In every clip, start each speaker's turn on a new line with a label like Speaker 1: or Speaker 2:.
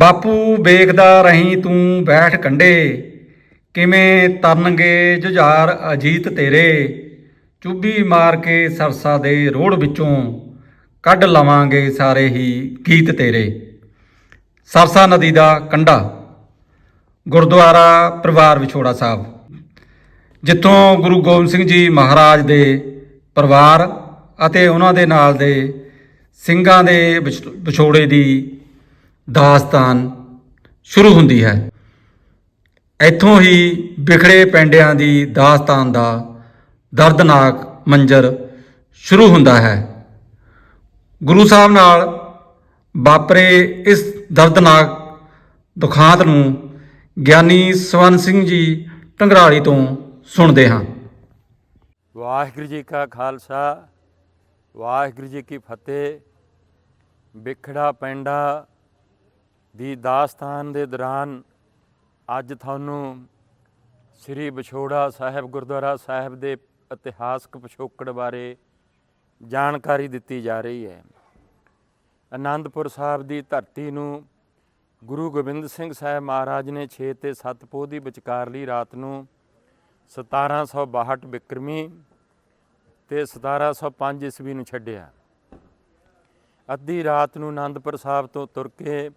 Speaker 1: ਬਾਪੂ ਵੇਖਦਾ ਰਹੀਂ ਤੂੰ ਬੈਠ ਕੰਡੇ, ਕਿਵੇਂ ਤਰਨਗੇ ਜੁਝਾਰ ਅਜੀਤ ਤੇਰੇ? ਚੁੱਭੀ ਮਾਰ ਕੇ ਸਰਸਾ ਦੇ ਰੋੜ ਵਿੱਚੋਂ ਕੱਢ ਲਵਾਂਗੇ ਸਾਰੇ ਹੀ ਗੀਤ ਤੇਰੇ। ਸਰਸਾ ਨਦੀ ਦਾ ਕੰਢਾ, ਗੁਰਦੁਆਰਾ ਪਰਿਵਾਰ ਵਿਛੋੜਾ ਸਾਹਿਬ। ਜਿੱਥੋਂ ਗੁਰੂ ਗੋਬਿੰਦ ਸਿੰਘ ਜੀ ਮਹਾਰਾਜ ਦੇ ਪਰਿਵਾਰ ਅਤੇ ਉਹਨਾਂ ਦੇ ਨਾਲ ਦੇ ਸਿੰਘਾਂ ਦੇ ਵਿਛ- ਵਿਛੋੜੇ ਦੀ ਦਾਸਤਾਨ ਸ਼ੁਰੂ ਹੁੰਦੀ ਹੈ। ਇੱਥੋਂ ਹੀ ਵਿਖੜੇ ਪੈਂਡਿਆਂ ਦੀ ਦਾਸਤਾਨ ਦਾ ਦਰਦਨਾਕ ਮੰਜ਼ਰ ਸ਼ੁਰੂ ਹੁੰਦਾ ਹੈ। ਗੁਰੂ ਸਾਹਿਬ ਨਾਲ ਵਾਪਰੇ ਇਸ ਦਰਦਨਾਕ ਦੁਖਾਂਤ ਨੂੰ ਗਿਆਨੀ ਸਵਰਨ ਸਿੰਘ ਜੀ ਢੰਗਰਾਲੀ ਤੋਂ ਸੁਣਦੇ ਹਾਂ।
Speaker 2: ਵਾਹਿਗੁਰੂ ਜੀ ਕਾ ਖਾਲਸਾ, ਵਾਹਿਗੁਰੂ ਜੀ ਕੀ ਫਤਿਹ। ਵਿਖੜਾ ਪੈਂਡਾ ਦੀ ਦਾਸਤਾਨ ਦੇ ਦੌਰਾਨ ਅੱਜ ਤੁਹਾਨੂੰ ਸ੍ਰੀ ਵਿਛੋੜਾ ਸਾਹਿਬ, ਗੁਰਦੁਆਰਾ ਸਾਹਿਬ ਦੇ ਇਤਿਹਾਸਕ ਪਿਛੋਕੜ ਬਾਰੇ ਜਾਣਕਾਰੀ ਦਿੱਤੀ ਜਾ ਰਹੀ ਹੈ। ਆਨੰਦਪੁਰ ਸਾਹਿਬ ਦੀ ਧਰਤੀ ਨੂੰ ਗੁਰੂ ਗੋਬਿੰਦ ਸਿੰਘ ਸਾਹਿਬ ਮਹਾਰਾਜ ਨੇ 6 ਤੇ 7 ਪੋਹ ਦੀ ਵਿਚਕਾਰਲੀ ਰਾਤ ਨੂੰ 1762 ਬਿਕਰਮੀ ਤੇ 1705 ਈਸਵੀ ਨੂੰ ਛੱਡਿਆ। ਅੱਧੀ ਰਾਤ ਨੂੰ ਆਨੰਦਪੁਰ ਸਾਹਿਬ ਤੋਂ ਤੁਰ ਕੇ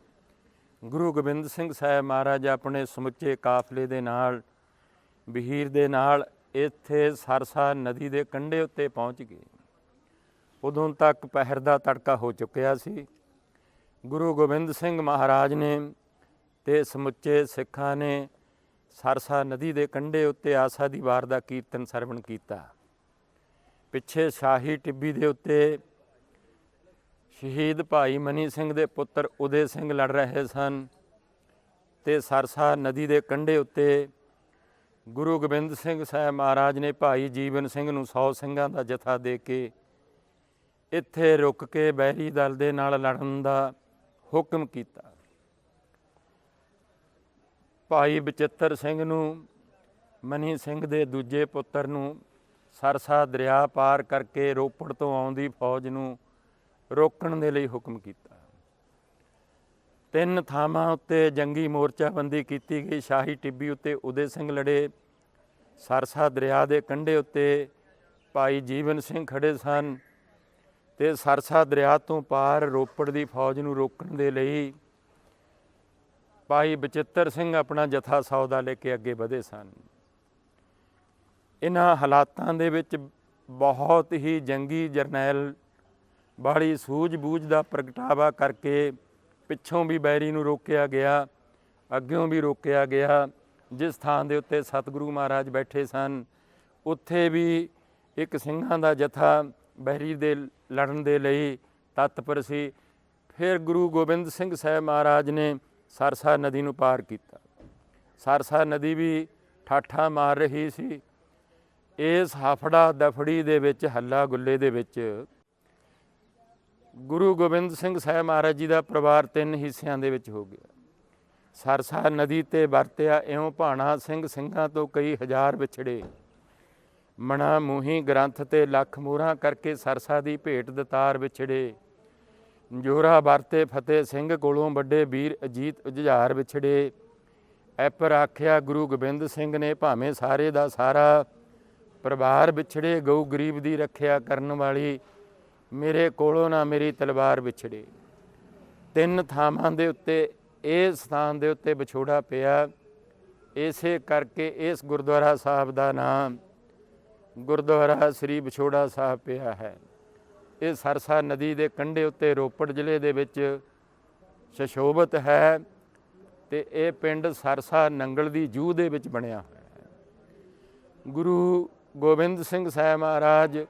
Speaker 2: ਗੁਰੂ ਗੋਬਿੰਦ ਸਿੰਘ ਸਾਹਿਬ ਮਹਾਰਾਜ ਆਪਣੇ ਸਮੁੱਚੇ ਕਾਫਲੇ ਦੇ ਨਾਲ, ਬਹੀਰ ਦੇ ਨਾਲ ਇੱਥੇ ਸਰਸਾ ਨਦੀ ਦੇ ਕੰਢੇ ਉੱਤੇ ਪਹੁੰਚ ਗਏ। ਉਦੋਂ ਤੱਕ ਪਹਿਰ ਦਾ ਤੜਕਾ ਹੋ ਚੁੱਕਿਆ ਸੀ। ਗੁਰੂ ਗੋਬਿੰਦ ਸਿੰਘ ਮਹਾਰਾਜ ਨੇ ਤੇ ਸਮੁੱਚੇ ਸਿੱਖਾਂ ਨੇ ਸਰਸਾ ਨਦੀ ਦੇ ਕੰਢੇ ਉੱਤੇ ਆਸਾ ਦੀ ਵਾਰ ਦਾ ਕੀਰਤਨ ਸਰਵਣ ਕੀਤਾ। ਪਿੱਛੇ ਸ਼ਾਹੀ ਟਿੱਬੀ ਦੇ ਉੱਤੇ ਸ਼ਹੀਦ ਭਾਈ ਮਨੀ ਸਿੰਘ ਦੇ ਪੁੱਤਰ ਉਦੇ ਸਿੰਘ ਲੜ ਰਹੇ ਸਨ ਤੇ ਸਰਸਾ ਨਦੀ ਦੇ ਕੰਢੇ ਉੱਤੇ ਗੁਰੂ ਗੋਬਿੰਦ ਸਿੰਘ ਸਾਹਿਬ ਮਹਾਰਾਜ ਨੇ ਭਾਈ ਜੀਵਨ ਸਿੰਘ ਨੂੰ 100 ਸਿੰਘਾਂ ਦਾ ਜਥਾ ਦੇ ਕੇ ਇੱਥੇ ਰੁਕ ਕੇ ਬੈਰੀ ਦਲ ਦੇ ਨਾਲ ਲੜਨ ਦਾ ਹੁਕਮ ਕੀਤਾ। ਭਾਈ ਬਚਿੱਤਰ ਸਿੰਘ ਨੂੰ, ਮਨੀ ਸਿੰਘ ਦੇ ਦੂਜੇ ਪੁੱਤਰ ਨੂੰ ਸਰਸਾ ਦਰਿਆ ਪਾਰ ਕਰਕੇ ਰੋਪੜ ਤੋਂ ਆਉਂਦੀ ਫੌਜ ਨੂੰ ਰੋਕਣ ਦੇ ਲਈ ਹੁਕਮ ਕੀਤਾ। ਤਿੰਨ ਥਾਵਾਂ ਉੱਤੇ ਜੰਗੀ ਮੋਰਚਾਬੰਦੀ ਕੀਤੀ ਗਈ। ਸ਼ਾਹੀ ਟਿੱਬੀ ਉੱਤੇ ਉਦੇ ਸਿੰਘ ਲੜੇ। ਸਰਸਾ ਦਰਿਆ ਦੇ ਕੰਢੇ ਉੱਤੇ ਭਾਈ ਜੀਵਨ ਸਿੰਘ ਖੜੇ ਸਨ ਤੇ ਸਰਸਾ ਦਰਿਆ ਤੋਂ ਪਾਰ ਰੋਪੜ ਦੀ ਫੌਜ ਨੂੰ ਰੋਕਣ ਦੇ ਲਈ ਭਾਈ ਬਚਿੱਤਰ ਸਿੰਘ ਆਪਣਾ ਜਥਾ ਸੌਦਾ ਲੈ ਕੇ ਅੱਗੇ ਵਧੇ ਸਨ। ਇਹਨਾਂ ਹਾਲਾਤਾਂ ਦੇ ਵਿੱਚ ਬਹੁਤ ਹੀ ਜੰਗੀ ਜਰਨੈਲ ਬਾੜੀ ਸੂਝ-ਬੂਝ ਦਾ ਪ੍ਰਗਟਾਵਾ ਕਰਕੇ ਪਿੱਛੋਂ ਵੀ ਬੈਰੀ ਨੂੰ ਰੋਕਿਆ ਗਿਆ, ਅੱਗਿਓਂ ਵੀ ਰੋਕਿਆ ਗਿਆ। ਜਿਸ ਥਾਂ ਦੇ ਉੱਤੇ ਸਤਿਗੁਰੂ ਮਹਾਰਾਜ ਬੈਠੇ ਸਨ, ਉੱਥੇ ਵੀ ਇੱਕ ਸਿੰਘਾਂ ਦਾ ਜਥਾ ਬਹਿਰੀ ਦੇ ਲੜਨ ਦੇ ਲਈ ਤਤਪਰ ਸੀ। ਫਿਰ ਗੁਰੂ ਗੋਬਿੰਦ ਸਿੰਘ ਸਾਹਿਬ ਮਹਾਰਾਜ ਨੇ ਸਰਸਾ ਨਦੀ ਨੂੰ ਪਾਰ ਕੀਤਾ। ਸਰਸਾ ਨਦੀ ਵੀ ਠਾਠਾ ਮਾਰ ਰਹੀ ਸੀ। ਇਸ ਹਫੜਾ ਦਫੜੀ ਦੇ ਵਿੱਚ, ਹੱਲਾ ਗੁੱਲੇ ਦੇ ਵਿੱਚ ਗੁਰੂ ਗੋਬਿੰਦ ਸਿੰਘ ਸਾਹਿਬ ਮਹਾਰਾਜ ਜੀ ਦਾ ਪਰਿਵਾਰ ਤਿੰਨ ਹਿੱਸਿਆਂ ਦੇ ਵਿੱਚ ਹੋ ਗਿਆ। ਸਰਸਾ ਨਦੀ ਤੇ ਵਰਤਿਆ ਇਉਂ ਭਾਣਾ ਸਿੰਘ ਸਿੰਘਾਂ ਤੋਂ ਕਈ ਹਜ਼ਾਰ ਵਿਛੜੇ। ਮਣਾ ਮੂਹੀ ਗ੍ਰੰਥ ਤੇ ਲੱਖ ਮੂਰਾਂ ਕਰਕੇ ਸਰਸਾ ਦੀ ਭੇਟ ਦਤਾਰ ਵਿਛੜੇ। ਜੋਰਾ ਵਰਤੇ ਫਤਿਹ ਸਿੰਘ ਕੋਲੋਂ ਵੱਡੇ ਵੀਰ ਅਜੀਤ ਉਜਝਾਰ ਵਿਛੜੇ। ਐਪਰ ਆਖਿਆ ਗੁਰੂ ਗੋਬਿੰਦ ਸਿੰਘ ਨੇ ਭਾਵੇਂ ਸਾਰੇ ਦਾ ਸਾਰਾ ਪਰਿਵਾਰ ਵਿਛੜੇ, ਗਊ ਗਰੀਬ ਦੀ ਰੱਖਿਆ ਕਰਨ ਵਾਲੀ ਮੇਰੇ ਕੋਲੋਂ ਨਾ ਮੇਰੀ ਤਲਵਾਰ ਵਿਛੜੇ। ਤਿੰਨ ਥਾਵਾਂ ਦੇ ਉੱਤੇ ਇਹ ਸਥਾਨ ਦੇ ਉੱਤੇ ਵਿਛੋੜਾ ਪਿਆ। ਇਸੇ ਕਰਕੇ ਇਸ ਗੁਰਦੁਆਰਾ ਸਾਹਿਬ ਦਾ ਨਾਮ ਗੁਰਦੁਆਰਾ ਸ੍ਰੀ ਵਿਛੋੜਾ ਸਾਹਿਬ ਪਿਆ ਹੈ। ਇਹ ਸਰਸਾ ਨਦੀ ਦੇ ਕੰਢੇ ਉੱਤੇ ਰੋਪੜ ਜ਼ਿਲ੍ਹੇ ਦੇ ਵਿੱਚ ਸ਼ਸ਼ੋਭਤ ਹੈ ਤੇ ਇਹ ਪਿੰਡ ਸਰਸਾ ਨੰਗਲ ਦੀ ਜੂਹ ਦੇ ਵਿੱਚ ਬਣਿਆ ਹੋਇਆ ਹੈ। ਗੁਰੂ ਗੋਬਿੰਦ ਸਿੰਘ ਸਾਹਿਬ ਮਹਾਰਾਜ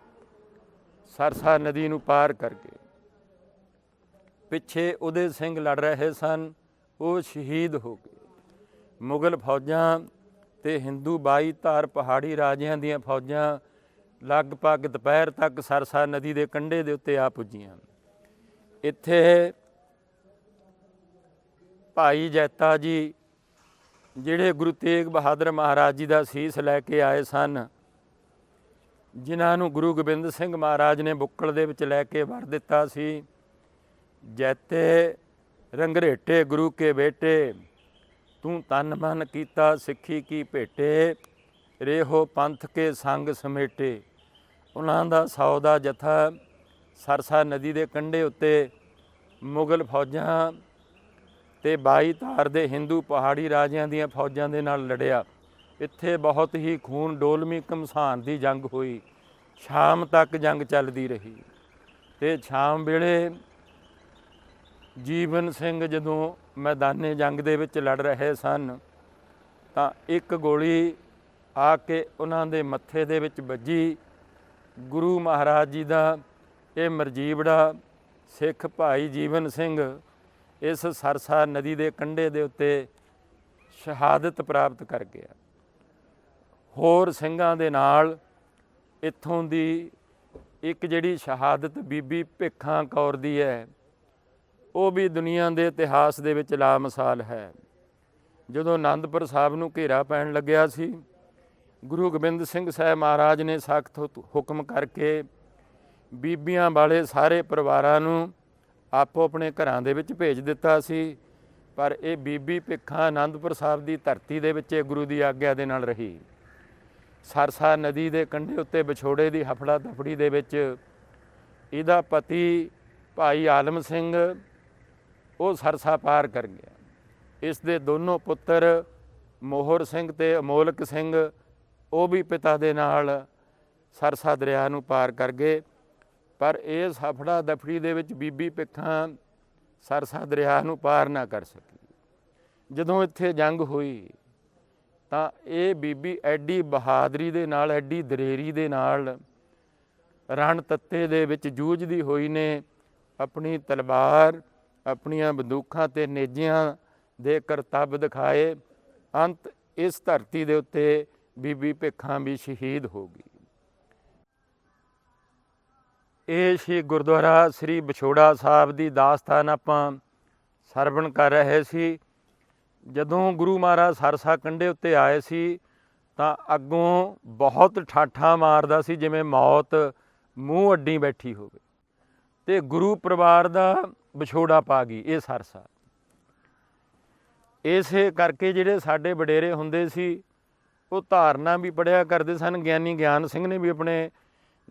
Speaker 2: ਸਰਸਾ ਨਦੀ ਨੂੰ ਪਾਰ ਕਰਕੇ ਪਿੱਛੇ ਉਹਦੇ ਸਿੰਘ ਲੜ ਰਹੇ ਸਨ, ਉਹ ਸ਼ਹੀਦ ਹੋ ਗਏ। ਮੁਗਲ ਫੌਜਾਂ ਤੇ ਹਿੰਦੂ ਬਾਈ ਧਾਰ ਪਹਾੜੀ ਰਾਜਿਆਂ ਦੀਆਂ ਫੌਜਾਂ ਲਗਭਗ ਦੁਪਹਿਰ ਤੱਕ ਸਰਸਾ ਨਦੀ ਦੇ ਕੰਢੇ ਦੇ ਉੱਤੇ ਆ ਪੁੱਜੀਆਂ। ਇੱਥੇ ਭਾਈ ਜੈਤਾ ਜੀ, ਜਿਹੜੇ ਗੁਰੂ ਤੇਗ ਬਹਾਦਰ ਮਹਾਰਾਜ ਜੀ ਦਾ ਸੀਸ ਲੈ ਕੇ ਆਏ ਸਨ ਜਿਨ੍ਹਾਂ ਨੂੰ ਗੁਰੂ ਗੋਬਿੰਦ ਸਿੰਘ ਮਹਾਰਾਜ ਨੇ ਬੁੱਕਲ ਦੇ ਵਿੱਚ ਲੈ ਕੇ ਵਰ ਦਿੱਤਾ ਸੀ, ਜੈਤੇ ਰੰਗਰੇਟੇ ਗੁਰੂ ਕੇ ਬੇਟੇ, ਤੂੰ ਤਨ ਮਨ ਕੀਤਾ ਸਿੱਖੀ ਕੀ ਭੇਟੇ, ਰੇਹੋ ਪੰਥ ਕੇ ਸੰਗ ਸਮੇਟੇ। ਉਹਨਾਂ ਦਾ ਸੌ ਦਾ ਜਥਾ ਸਰਸਾ ਨਦੀ ਦੇ ਕੰਢੇ ਉੱਤੇ ਮੁਗਲ ਫੌਜਾਂ ਤੇ ਬਾਈ ਧਾਰ ਦੇ ਹਿੰਦੂ ਪਹਾੜੀ ਰਾਜਿਆਂ ਦੀਆਂ ਫੌਜਾਂ ਦੇ ਨਾਲ ਲੜਿਆ। ਇੱਥੇ ਬਹੁਤ ਹੀ ਖੂਨ ਡੋਲਮੀ ਘਮਸਾਨ ਦੀ ਜੰਗ ਹੋਈ। ਸ਼ਾਮ ਤੱਕ ਜੰਗ ਚੱਲਦੀ ਰਹੀ। ਤੇ ਸ਼ਾਮ ਵੇਲੇ ਜੀਵਨ ਸਿੰਘ ਜਦੋਂ ਮੈਦਾਨੇ ਜੰਗ ਦੇ ਵਿੱਚ ਲੜ ਰਹੇ ਸਨ, ਤਾਂ ਇੱਕ ਗੋਲੀ ਆ ਕੇ ਉਹਨਾਂ ਦੇ ਮੱਥੇ ਦੇ ਵਿੱਚ ਵੱਜੀ। ਗੁਰੂ ਮਹਾਰਾਜ ਜੀ ਦਾ, ਇਹ ਮਰਜੀਵੜਾ ਸਿੱਖ ਭਾਈ ਜੀਵਨ ਸਿੰਘ ਇਸ ਸਰਸਾ ਨਦੀ ਦੇ ਕੰਢੇ ਦੇ ਉੱਤੇ ਸ਼ਹਾਦਤ ਪ੍ਰਾਪਤ ਕਰ ਗਿਆ। ਹੋਰ ਸਿੰਘਾਂ ਦੇ ਨਾਲ ਇੱਥੋਂ ਦੀ ਇੱਕ ਜਿਹੜੀ ਸ਼ਹਾਦਤ ਬੀਬੀ ਭਿੱਖਾਂ ਕੌਰ ਦੀ ਹੈ, ਉਹ ਵੀ ਦੁਨੀਆ ਦੇ ਇਤਿਹਾਸ ਦੇ ਵਿੱਚ ਲਾਮਿਸਾਲ ਹੈ। ਜਦੋਂ ਆਨੰਦਪੁਰ ਸਾਹਿਬ ਨੂੰ ਘੇਰਾ ਪੈਣ ਲੱਗਿਆ ਸੀ, ਗੁਰੂ ਗੋਬਿੰਦ ਸਿੰਘ ਸਾਹਿਬ ਮਹਾਰਾਜ ਨੇ ਸਖਤ ਹੁਕਮ ਕਰਕੇ ਬੀਬੀਆਂ ਵਾਲੇ ਸਾਰੇ ਪਰਿਵਾਰਾਂ ਨੂੰ ਆਪੋ ਆਪਣੇ ਘਰਾਂ ਦੇ ਵਿੱਚ ਭੇਜ ਦਿੱਤਾ ਸੀ, ਪਰ ਇਹ ਬੀਬੀ ਭਿੱਖਾਂ ਆਨੰਦਪੁਰ ਸਾਹਿਬ ਦੀ ਧਰਤੀ ਦੇ ਵਿੱਚ ਗੁਰੂ ਦੀ ਆਗਿਆ ਦੇ ਨਾਲ ਰਹੀ। ਸਰਸਾ ਨਦੀ ਦੇ ਕੰਢੇ ਉੱਤੇ ਵਿਛੋੜੇ ਦੀ ਹਫੜਾ ਦਫੜੀ ਦੇ ਵਿੱਚ ਇਹਦਾ ਪਤੀ ਭਾਈ ਆਲਮ ਸਿੰਘ ਉਹ ਸਰਸਾ ਪਾਰ ਕਰ ਗਿਆ। ਇਸ ਦੇ ਦੋਨੋਂ ਪੁੱਤਰ ਮੋਹਰ ਸਿੰਘ ਤੇ ਅਮੋਲਕ ਸਿੰਘ, ਉਹ ਵੀ ਪਿਤਾ ਦੇ ਨਾਲ ਸਰਸਾ ਦਰਿਆ ਨੂੰ ਪਾਰ ਕਰ ਗਏ। ਪਰ ਇਹ ਹਫੜਾ ਦਫੜੀ ਦੇ ਵਿੱਚ ਬੀਬੀ ਪਿੱਖਾਂ ਸਰਸਾ ਦਰਿਆ ਨੂੰ ਪਾਰ ਨਾ ਕਰ ਸਕੀ। ਜਦੋਂ ਇੱਥੇ ਜੰਗ ਹੋਈ ਤਾਂ ਇਹ ਬੀਬੀ ਐਡੀ ਬਹਾਦਰੀ ਦੇ ਨਾਲ, ਐਡੀ ਦਲੇਰੀ ਦੇ ਨਾਲ ਰਣ ਤੱਤੇ ਦੇ ਵਿੱਚ ਜੂਝਦੀ ਹੋਈ ਨੇ ਆਪਣੀ ਤਲਵਾਰ, ਆਪਣੀਆਂ ਬੰਦੂਕਾਂ ਤੇ ਨੇਜਿਆਂ ਦੇ ਕਰਤੱਵ ਦਿਖਾਏ। ਅੰਤ ਇਸ ਧਰਤੀ ਦੇ ਉੱਤੇ ਬੀਬੀ ਭਿੱਖਾਂ ਵੀ ਸ਼ਹੀਦ ਹੋ ਗਈ। ਇਹ ਸ਼੍ਰੀ ਗੁਰਦੁਆਰਾ ਸ੍ਰੀ ਵਿਛੋੜਾ ਸਾਹਿਬ ਦੀ ਦਾਸਤਾਨ ਆਪਾਂ ਸਰਵਣ ਕਰ ਰਹੇ ਸੀ। ਜਦੋਂ ਗੁਰੂ ਮਹਾਰਾਜ ਸਰਸਾ ਕੰਢੇ ਉੱਤੇ ਆਏ ਸੀ, ਤਾਂ ਅੱਗੋਂ ਬਹੁਤ ਠਾਠਾਂ ਮਾਰਦਾ ਸੀ, ਜਿਵੇਂ ਮੌਤ ਮੂੰਹ ਅੱਡੀ ਬੈਠੀ ਹੋਵੇ। ਤੇ ਗੁਰੂ ਪਰਿਵਾਰ ਦਾ ਵਿਛੋੜਾ ਪਾ ਗਈ ਇਹ ਸਰਸਾ। ਇਸੇ ਕਰਕੇ ਜਿਹੜੇ ਸਾਡੇ ਵਡੇਰੇ ਹੁੰਦੇ ਸੀ, ਉਹ ਧਾਰਨਾ ਵੀ ਪੜਿਆ ਕਰਦੇ ਸਨ। ਗਿਆਨੀ ਗਿਆਨ ਸਿੰਘ ਨੇ ਵੀ ਆਪਣੇ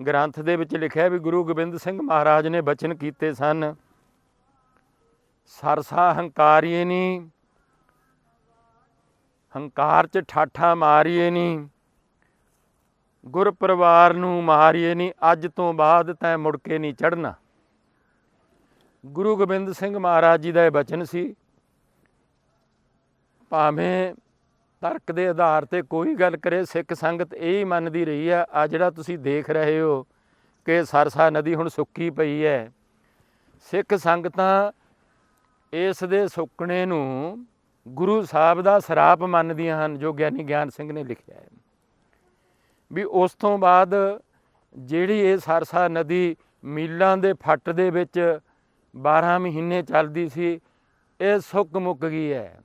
Speaker 2: ਗ੍ਰੰਥ ਦੇ ਵਿੱਚ ਲਿਖਿਆ ਵੀ ਗੁਰੂ ਗੋਬਿੰਦ ਸਿੰਘ ਮਹਾਰਾਜ ਨੇ ਬਚਨ ਕੀਤੇ ਸਨ। ਸਰਸਾ ਹੰਕਾਰੀਏ ਨਹੀਂ ਹੰਕਾਰ ਚ ਠਾਠਾ ਮਾਰੀਏ ਨਹੀਂ ਗੁਰ ਪਰਿਵਾਰ ਨੂੰ ਮਾਰੀਏ ਨਹੀਂ ਅੱਜ ਤੋਂ ਬਾਅਦ ਤੈਂ ਮੁੜ ਕੇ ਨਹੀਂ ਚੜਨਾ ਗੁਰੂ ਗੋਬਿੰਦ ਸਿੰਘ ਮਹਾਰਾਜ ਜੀ ਦਾ ਇਹ ਬਚਨ ਸੀ, ਭਾਵੇਂ ਤਰਕ ਦੇ ਆਧਾਰ ਤੇ ਕੋਈ ਗੱਲ ਕਰੇ, ਸਿੱਖ ਸੰਗਤ ਇਹ ਹੀ ਮੰਨਦੀ ਰਹੀ ਆ ਆ ਜਿਹੜਾ ਤੁਸੀਂ ਦੇਖ ਰਹੇ ਹੋ ਕਿ ਸਰਸਾ ਨਦੀ ਹੁਣ ਸੁੱਕੀ ਪਈ ਹੈ। ਸਿੱਖ ਸੰਗਤਾਂ ਇਸ ਦੇ ਸੁੱਕਣੇ ਨੂੰ ਗੁਰੂ ਸਾਹਿਬ ਦਾ ਸਰਾਪ ਮੰਨਦੀਆਂ ਹਨ, ਜੋ ਗਿਆਨੀ ਗਿਆਨ ਸਿੰਘ ਨੇ ਲਿਖਿਆ ਹੈ। ਵੀ ਉਸ ਤੋਂ ਬਾਅਦ ਜਿਹੜੀ ਇਹ ਸਰਸਾ ਨਦੀ ਮੀਲਾਂ ਦੇ ਫੱਟ ਦੇ ਵਿੱਚ 12 ਮਹੀਨੇ ਚੱਲਦੀ ਸੀ, ਇਹ ਸੁੱਕ ਮੁੱਕ ਗਈ ਹੈ।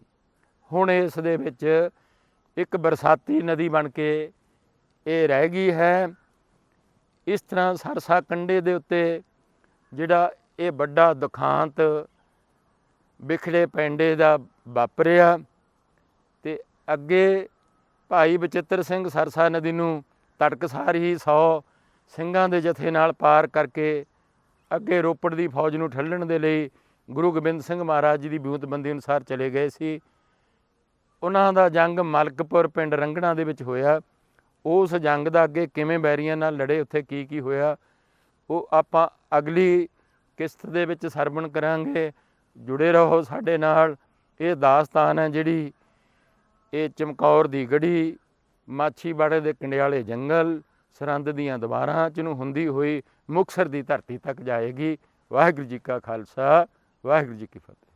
Speaker 2: ਹੁਣ ਇਸ ਦੇ ਵਿੱਚ ਇੱਕ ਬਰਸਾਤੀ ਨਦੀ ਬਣ ਕੇ ਇਹ ਰਹਿ ਗਈ ਹੈ। ਇਸ ਤਰ੍ਹਾਂ ਸਰਸਾ ਕੰਡੇ ਦੇ ਉੱਤੇ ਜਿਹੜਾ ਇਹ ਵੱਡਾ ਦੁਖਾਂਤ ਵਿਖੜੇ ਪੈਂਡੇ ਦਾ ਵਾਪਰਿਆ ਤੇ ਅੱਗੇ ਭਾਈ ਬਚਿੱਤਰ ਸਿੰਘ ਸਰਸਾ ਨਦੀ ਨੂੰ ਤੜਕਸਾਰ ਹੀ 100 ਸਿੰਘਾਂ ਦੇ ਜਥੇ ਨਾਲ ਪਾਰ ਕਰਕੇ ਅੱਗੇ ਰੋਪੜ ਦੀ ਫੌਜ ਨੂੰ ਠੱਲਣ ਦੇ ਲਈ ਗੁਰੂ ਗੋਬਿੰਦ ਸਿੰਘ ਮਹਾਰਾਜ ਜੀ ਦੀ ਬਿਉਂਤਬੰਦੀ ਅਨੁਸਾਰ ਚਲੇ ਗਏ ਸੀ। ਉਹਨਾਂ ਦਾ ਜੰਗ ਮਲਕਪੁਰ ਪਿੰਡ ਰੰਗਣਾ ਦੇ ਵਿੱਚ ਹੋਇਆ। ਉਸ ਜੰਗ ਦਾ ਅੱਗੇ ਕਿਵੇਂ ਬੈਰੀਆਂ ਨਾਲ ਲੜੇ, ਉੱਥੇ ਕੀ ਕੀ ਹੋਇਆ, ਉਹ ਆਪਾਂ ਅਗਲੀ ਕਿਸ਼ਤ ਦੇ ਵਿੱਚ ਸਰਵਣ ਕਰਾਂਗੇ। ਜੁੜੇ ਰਹੋ ਸਾਡੇ ਨਾਲ। ਇਹ ਦਾਸਤਾਨ ਹੈ ਜਿਹੜੀ ਇਹ ਚਮਕੌਰ ਦੀ ਗੜੀ, ਮਾਛੀਵਾੜੇ ਦੇ ਕੰਡਿਆਲੇ ਜੰਗਲ ਸਰੰਦ ਦੀਆਂ ਦੀਵਾਰਾਂ ਚ ਨੂੰ ਹੁੰਦੀ ਹੋਈ ਮੁਕਸਰ ਦੀ ਧਰਤੀ ਤੱਕ ਜਾਏਗੀ। ਵਾਹਿਗੁਰੂ ਜੀ ਕਾ ਖਾਲਸਾ, ਵਾਹਿਗੁਰੂ ਜੀ ਕੀ ਫਤਿਹ।